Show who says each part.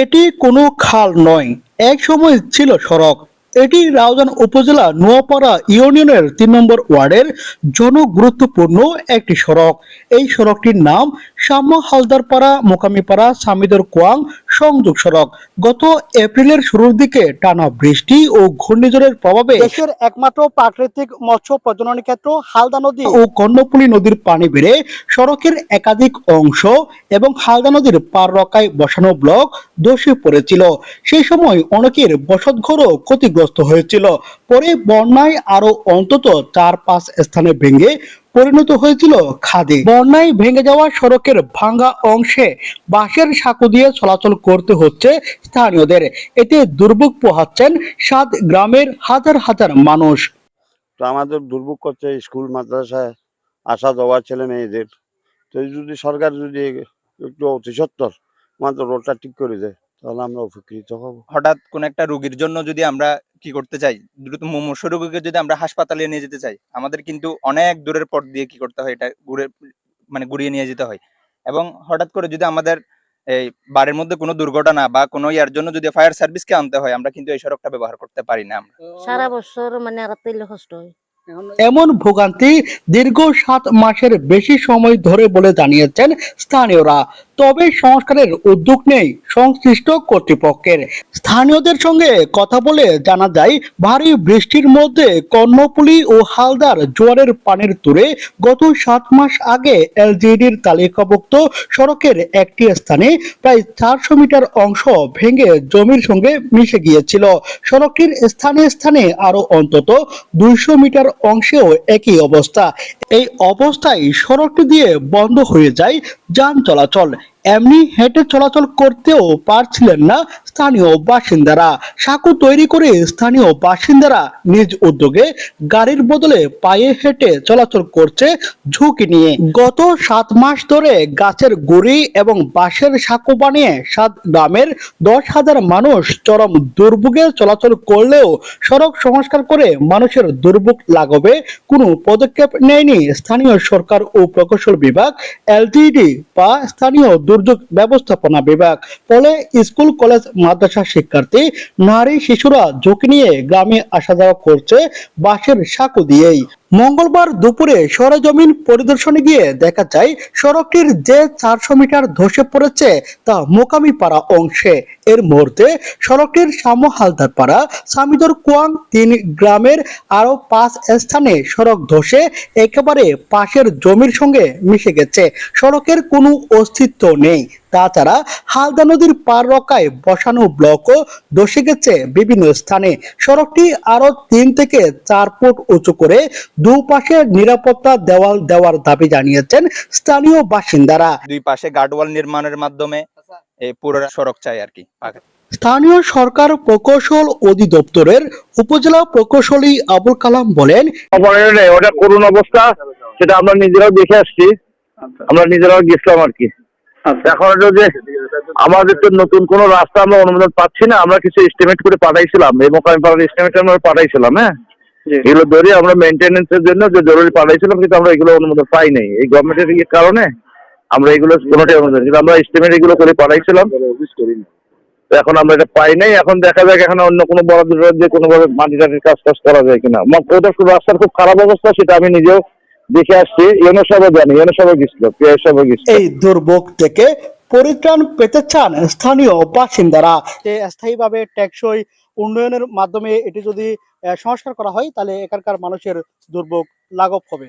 Speaker 1: এটি কোনো খাল নয়। এক সময় ছিল সড়ক। এটি রাউজান উপজেলা নোয়াপাড়া ইউনিয়নের তিন নম্বর ওয়ার্ডের জনগুরুত্বপূর্ণ একটি সড়ক। এই সড়কটির নাম শ্যামা হালদারপাড়া, মোকামিপাড়া, সামিদর কোয়াং সংযোগ সড়ক। গত এপ্রিলের শুরুর দিকে টানা বৃষ্টি ও ঘূর্ণিঝড়ের প্রভাবে দেশের একমাত্র প্রাকৃতিক মৎস্য প্রজনন ক্ষেত্র হালদা নদী। ও কর্ণফুলী নদীর পানি বেড়ে সড়কের একাধিক অংশ এবং হালদা নদীর পার রকায় বসানো ব্লক ধসে পড়েছিল। সেই সময় অনেকের বসতঘরও ক্ষতিগ্রস্ত হয়েছিল। পরে বন্যায় আরও অন্তত চার পাঁচ স্থানে ভেঙে পরিণত হয়েছিল খাদে। বন্যায় ভেঙে যাওয়া সড়কের ভাঙ্গা অংশে বাঁশের সাঁকো দিয়ে চলাচল করতে হচ্ছে স্থানীয়দের। এতে দুর্ভোগ পোহাচ্ছেন সাত গ্রামের হাজার হাজার মানুষ।
Speaker 2: তো আমাদের দুর্ভোগ করছে স্কুল মাদ্রাসায় আসা যাওয়া ছেলে মেয়েদের। তো যদি সরকার যদি একটু অতি সত্তর আমাদের রোডটা ঠিক করে দেয় তাহলে আমরা উপকৃত হব।
Speaker 3: হঠাৎ কোন একটা রোগীর জন্য যদি আমরা কি করতে চাই? দ্রুত মুমূর্ষ রোগীকে যদি আমরা হাসপাতালে নিয়ে যেতে চাই, আমাদের কিন্তু অনেক দূরের পথ দিয়ে কি করতে হয়, এটা ঘুরে মানে ঘুরিয়ে নিয়ে যেতে হয়। এবং হঠাৎ করে যদি আমাদের এই বাড়ির মধ্যে কোনো দুর্ঘটনা বা কোনো ইয়ার জন্য যদি ফায়ার সার্ভিসকে আনতে হয়, আমরা কিন্তু এই সড়কটা ব্যবহার করতে পারি না আমরা।
Speaker 4: সারা বছর মানে আর তেলে কষ্ট হয়।
Speaker 1: এমন ভোগান্তি দীর্ঘ সাত মাসের বেশি সময় ধরে বলে জানিয়েছেন স্থানীয়রা। তবে সংস্কারের উদ্যোগ নেই সংশ্লিষ্ট কর্তৃপক্ষের। স্থানীয়দের সঙ্গে কথা বলে জানা যায়, ভারী বৃষ্টির মধ্যে কর্ণফুলী ও হালদার জোয়ারের পানির তুরে গত সাত মাস আগে এলজিডির তালিকাভুক্ত সড়কের একটি স্থানে প্রায় চারশো মিটার অংশ ভেঙে জমির সঙ্গে মিশে গিয়েছিল। সড়কটির স্থানে স্থানে আরও অন্তত দুইশো মিটার অংশেও একই অবস্থা। এই অবস্থায় সড়কটি দিয়ে বন্ধ হয়ে যায় যান চলাচল। এমনি হেঁটে চলাচল করতেও পারছিলেন না স্থানীয় বাসিন্দারা। সাঁকো তৈরি করে স্থানীয় বাসিন্দারা নিজ উদ্যোগে গাড়ির বদলে পায়ে হেঁটে চলাচল করছে ঝুঁকি নিয়ে। গত সাত মাস ধরে গাছের গুড়ি এবং বাঁশের সাঁকো বানিয়ে সাত গ্রামের দশ হাজার মানুষ চরম দুর্ভোগে চলাচল করলেও সড়ক সংস্কার করে মানুষের দুর্ভোগ লাঘবে কোনো পদক্ষেপ নেয়নি। স্থানীয় সরকার ও প্রকৌশল বিভাগ, এলটিডি বা স্থানীয় দুর্যোগ ব্যবস্থাপনা বিভাগ, ফলে স্কুল, কলেজ, মাদ্রাসা শিক্ষার্থী, নারী, শিশুরা ঝুঁকি নিয়ে গ্রামে আসা যাওয়া করছে বাঁশের সাঁকো দিয়েই। মঙ্গলবার দুপুরে সরেজমিন পরিদর্শনে গিয়ে দেখা যায়, সড়কটির যে চারশো মিটার ধসে পড়েছে তা মোকামি পাড়া অংশে। এর মুহূর্তে সড়কটির সামো হালদার পাড়া সামিদর কুয়াং তিন গ্রামের আরও পাঁচ স্থানে সড়ক ধসে একেবারে পাশের জমির সঙ্গে মিশে গেছে। সড়কের কোনো অস্তিত্ব নেই। তাছাড়া হালদা নদীর পার রকায় বসানো ব্লকও ধসে গেছে বিভিন্ন স্থানে। সড়কটি আরও তিন থেকে চার ফুট উঁচু করে দুপাশে নিরাপত্তা দেওয়াল দেওয়ার দাবি জানিয়েছেন স্থানীয় বাসিন্দারা।
Speaker 3: দুই পাশে গার্ডওয়াল নির্মাণের মাধ্যমে এই পুরো সড়ক চাই আর কি।
Speaker 1: স্থানীয় সরকার প্রকৌশল অধিদপ্তরের উপজেলা প্রকৌশলী আবুল কালাম বলেন
Speaker 5: ওটা করুণ অবস্থা সেটা আমরা নিজেরাও দেখে আসছি। আমরা নিজেরাও গেছিলাম আর কি। এখন যে আমাদের তো নতুন কোনো রাস্তা আমরা অনুমোদন পাচ্ছি না আমরা কিছু এস্টিমেট করে পাঠাইছিলাম মোকামি পাড়ার এস্টিমেট আমরা পাঠাইছিলাম হ্যাঁ? এগুলো ধরে আমরা মেনটেনেন্সের জন্য যে জরুরি পাঠাইছিলাম কিন্তু আমরা এগুলো অনুমোদন পাই নাই। এই গভর্নমেন্টের ইয়ে কারণে আমরা এগুলো কোনোটাই অনুমোদন কিন্তু আমরা এস্টিমেট এগুলো করে পাঠাইছিলাম। এখন আমরা এটা পাই নাই। এখন দেখা যাক এখন অন্য কোনো বড় যে কোনোভাবে মাটি টাটির কাজ টাজ করা যায় কিনা। ওটা রাস্তার খুব খারাপ অবস্থা সেটা আমি নিজেও দেখে আসছি, ইউনো জানি, ইউনো গেছিল পিয়ার গেছিল।
Speaker 1: এই দুর্ভোগ থেকে পরিত্রাণ পেতে চান স্থানীয় বাসিন্দারা। স্থায়ীভাবে টেকসই উন্নয়নের মাধ্যমে এটি যদি সংস্কার করা হয়, তাহলে এখানকার মানুষের দুর্ভোগ লাঘব হবে।